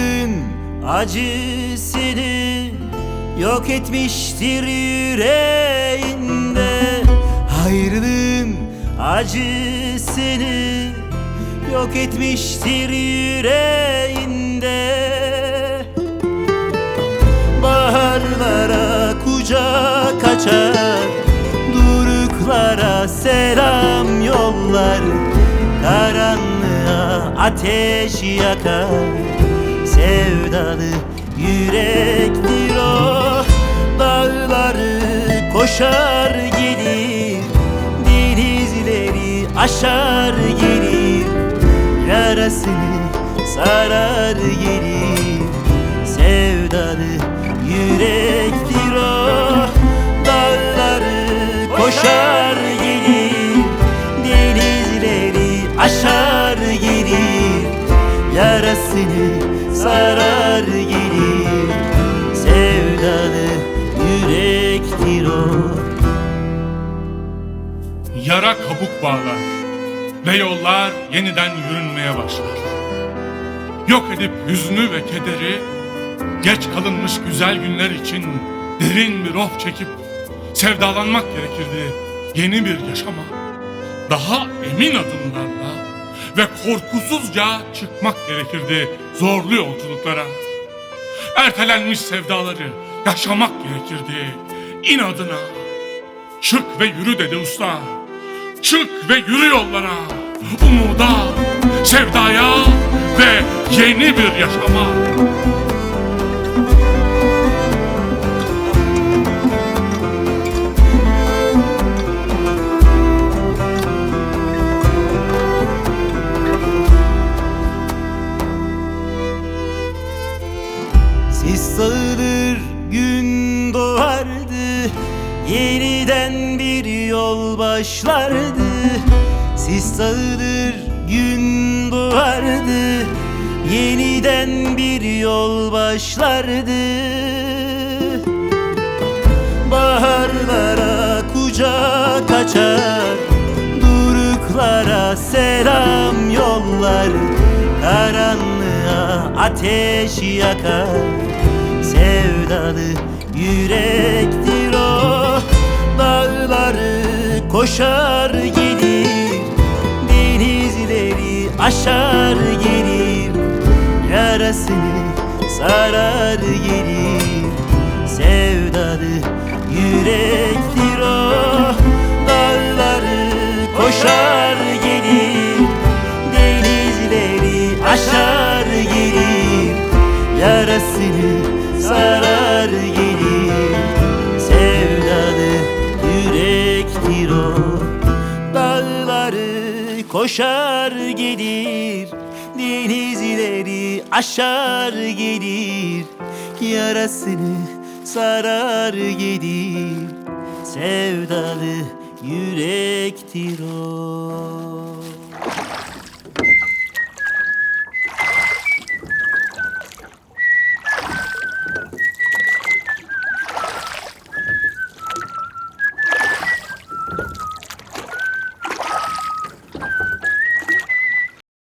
Ayrılığın acısını yok etmiştir yüreğinde. Ayrılığın acısını yok etmiştir yüreğinde. Baharlara kucak açar Duruklara selam yollar. Karanlığa ateş yakar Sevdalı yürektir o. Dağları koşar gelir Denizleri aşar gelir. Yarasını sarar gelir Sevdalı yürektir o. Dağları koşar Yarasını sarar gelir Sevdalı yürektir o Yara kabuk bağlar ve yollar yeniden yürünmeye başlar. Yok edip hüznü ve kederi, geç kalınmış güzel günler için derin bir oh çekip sevdalanmak gerekirdi yeni bir yaşama. Daha emin adımlarla ve korkusuzca çıkmak gerekirdi zorlu yolculuklara. Ertelenmiş sevdaları yaşamak gerekirdi inadına. Çık ve yürü dedi usta. Çık ve yürü yollara. Umuda, sevdaya ve yeni bir yaşama. Yeniden bir yol başlardı. Sis sağılır gün doğardı. Yeniden bir yol başlardı. Baharlara kucak açar Duruklara selam yollar. Karanlığa ateş yakar Sevdalı yürektir. o Dağları koşar gelir Denizleri aşar gelir Yarasını sarar gelir Sevdalı yürektir o. Dağları koşar gelir Denizleri aşar gelir Yarasını sarar gelir koşar gelir. Denizleri aşar gelir. Yarasını sarar gelir. Sevdalı yürektir o